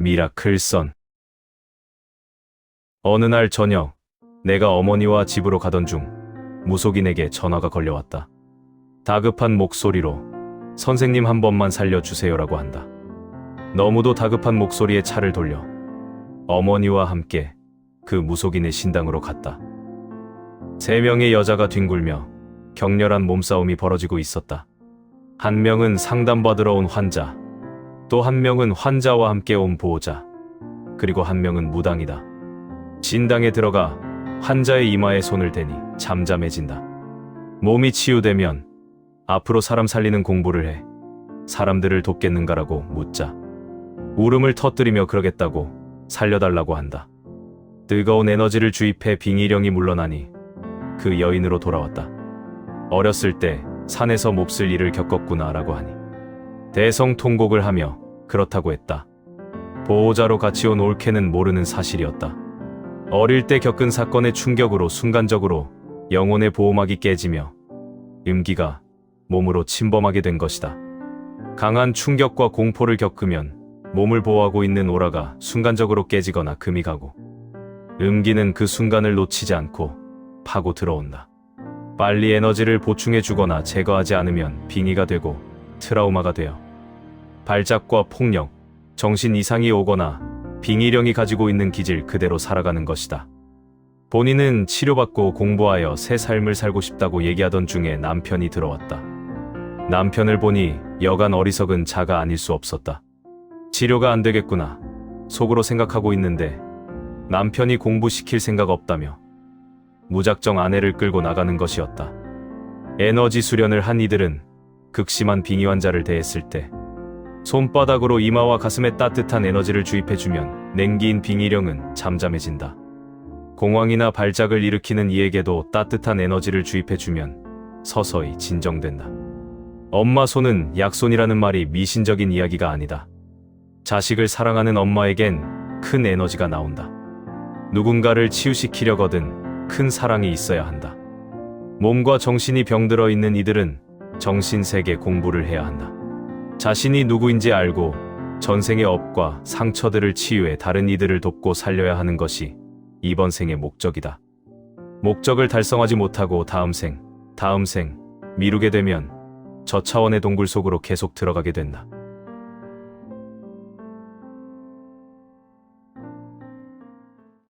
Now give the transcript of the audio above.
미라클 선. 어느 날 저녁, 내가 어머니와 집으로 가던 중 무속인에게 전화가 걸려왔다. 다급한 목소리로 선생님 한 번만 살려주세요라고 한다. 너무도 다급한 목소리에 차를 돌려 어머니와 함께 그 무속인의 신당으로 갔다. 세 명의 여자가 뒹굴며 격렬한 몸싸움이 벌어지고 있었다. 한 명은 상담받으러 온 환자, 또 한 명은 환자와 함께 온 보호자, 그리고 한 명은 무당이다. 진당에 들어가 환자의 이마에 손을 대니 잠잠해진다. 몸이 치유되면 앞으로 사람 살리는 공부를 해 사람들을 돕겠는가라고 묻자. 울음을 터뜨리며 그러겠다고 살려달라고 한다. 뜨거운 에너지를 주입해 빙의령이 물러나니 그 여인으로 돌아왔다. 어렸을 때 산에서 몹쓸 일을 겪었구나라고 하니 대성통곡을 하며 그렇다고 했다. 보호자로 같이 온 올케는 모르는 사실이었다. 어릴 때 겪은 사건의 충격으로 순간적으로 영혼의 보호막이 깨지며 음기가 몸으로 침범하게 된 것이다. 강한 충격과 공포를 겪으면 몸을 보호하고 있는 오라가 순간적으로 깨지거나 금이 가고 음기는 그 순간을 놓치지 않고 파고 들어온다. 빨리 에너지를 보충해 주거나 제거하지 않으면 빙의가 되고 트라우마가 되어 발작과 폭력, 정신 이상이 오거나 빙의령이 가지고 있는 기질 그대로 살아가는 것이다. 본인은 치료받고 공부하여 새 삶을 살고 싶다고 얘기하던 중에 남편이 들어왔다. 남편을 보니 여간 어리석은 자가 아닐 수 없었다. 치료가 안 되겠구나. 속으로 생각하고 있는데 남편이 공부시킬 생각 없다며 무작정 아내를 끌고 나가는 것이었다. 에너지 수련을 한 이들은 극심한 빙의 환자를 대했을 때 손바닥으로 이마와 가슴에 따뜻한 에너지를 주입해주면 냉기인 빙의령은 잠잠해진다. 공황이나 발작을 일으키는 이에게도 따뜻한 에너지를 주입해주면 서서히 진정된다. 엄마 손은 약손이라는 말이 미신적인 이야기가 아니다. 자식을 사랑하는 엄마에겐 큰 에너지가 나온다. 누군가를 치유시키려거든 큰 사랑이 있어야 한다. 몸과 정신이 병들어 있는 이들은 정신세계 공부를 해야 한다. 자신이 누구인지 알고 전생의 업과 상처들을 치유해 다른 이들을 돕고 살려야 하는 것이 이번 생의 목적이다. 목적을 달성하지 못하고 다음 생, 다음 생 미루게 되면 저 차원의 동굴 속으로 계속 들어가게 된다.